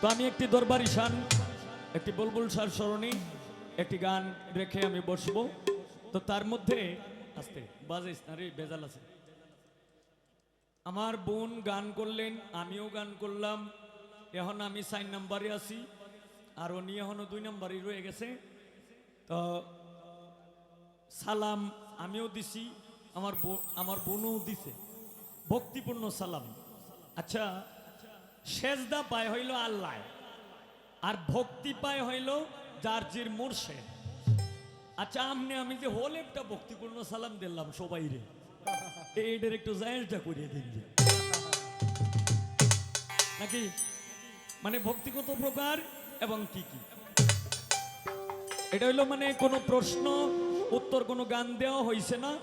তো আমি একটি দরবারি শান, একটি বুলবুল সার স্মরণী একটি গান রেখে আমি বসবো। তো তার মধ্যে আস্তে, বাজে না রে, বেজাল আছে। আমার বোন গান করলেন, আমিও গান করলাম। এখন আমি সাইন নাম্বারে আছি, আর উনি এখনও দুই নাম্বারই রয়ে গেছে। তো সালাম আমিও দিছি, আমার আমার বোনও দিছে। ভক্তিপূর্ণ সালাম। আচ্ছা সেজদা পায় হইল আল্লাহ। আর ভক্তি পায় হইল জার্জির জির মুর্শেদ। আচ্ছা আমনে আমি যে হোল একটা ভক্তিপূর্ণ সালাম দিলাম সবাই রে। এইটার একটু জায়েজটা করিয়ে দিন। নাকি? মানে ভক্তিগত প্রকার এবং কি কি? এটা হইল মানে কোনো প্রশ্ন, উত্তর, কোনো গান দেওয়া হয়েছে না।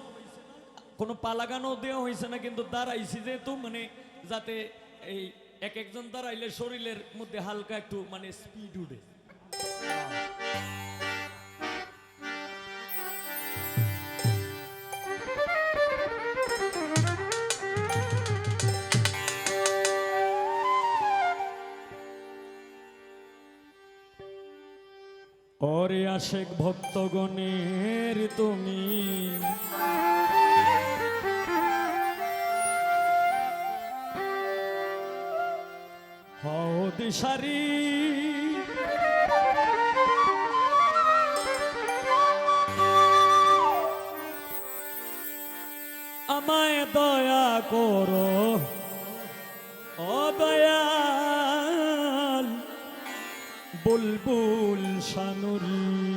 কোনো পালা গানও দেওয়া হয়েছে না, কিন্তু দাঁড়াইছি যেহেতু মানে যাতে এই এক একজন দাঁড়াইলে শরীরের মধ্যে হালকা একটু মানে স্পিড উঠে। ওরে আশেক ভক্তগণের তুমি সারি। আমায় দয়া করো অদয়াল বুলবুল সানুরী।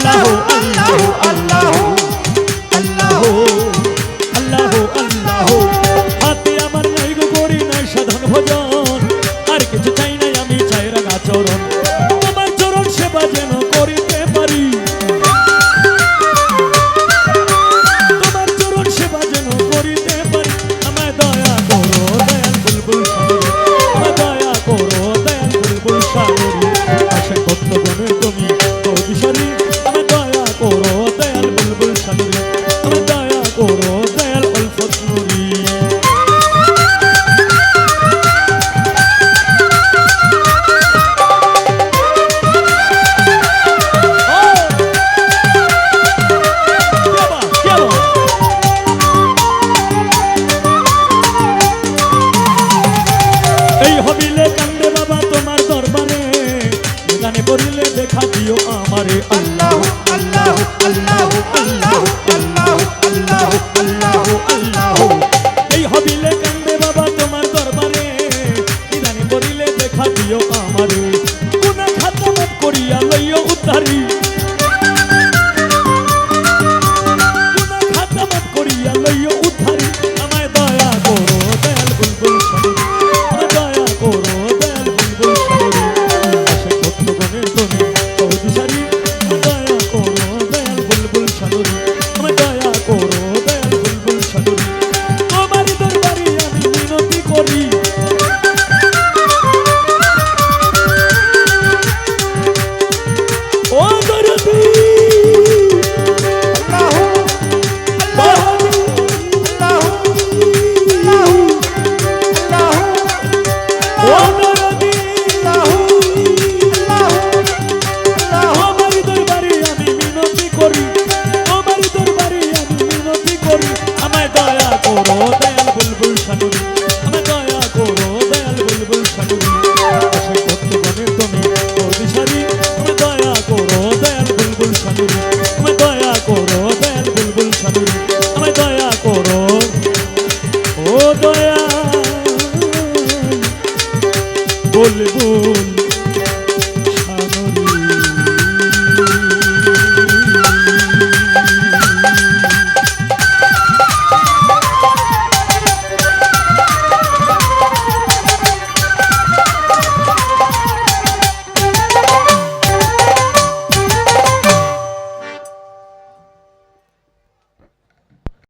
আল্লাহ আল্লাহ আল্লাহ আল্লাহ আল্লাহ আল্লাহ। হাতে নাই গো, করি আর কিছু চাই নাই আমি, চাই রাঙা চরণ। তোমার চরণ সেবা যেন করিতে পারি। তোমার চরণ সেবা যেন করিতে পারি। আমায় দয়া করো, দয়াল বুলবুল সাগরে দয়া দেখা দিও আমারে আল্লাহ। আল্লাহ আল্লাহ আল্লাহ আল্লাহ আল্লাহ। আল্লাহ আল্লাহ এই হবিলে কান্দে বাবা তোমার দরবারে। ইদানি করিলে দেখা দিও আমারে। বয়া বলব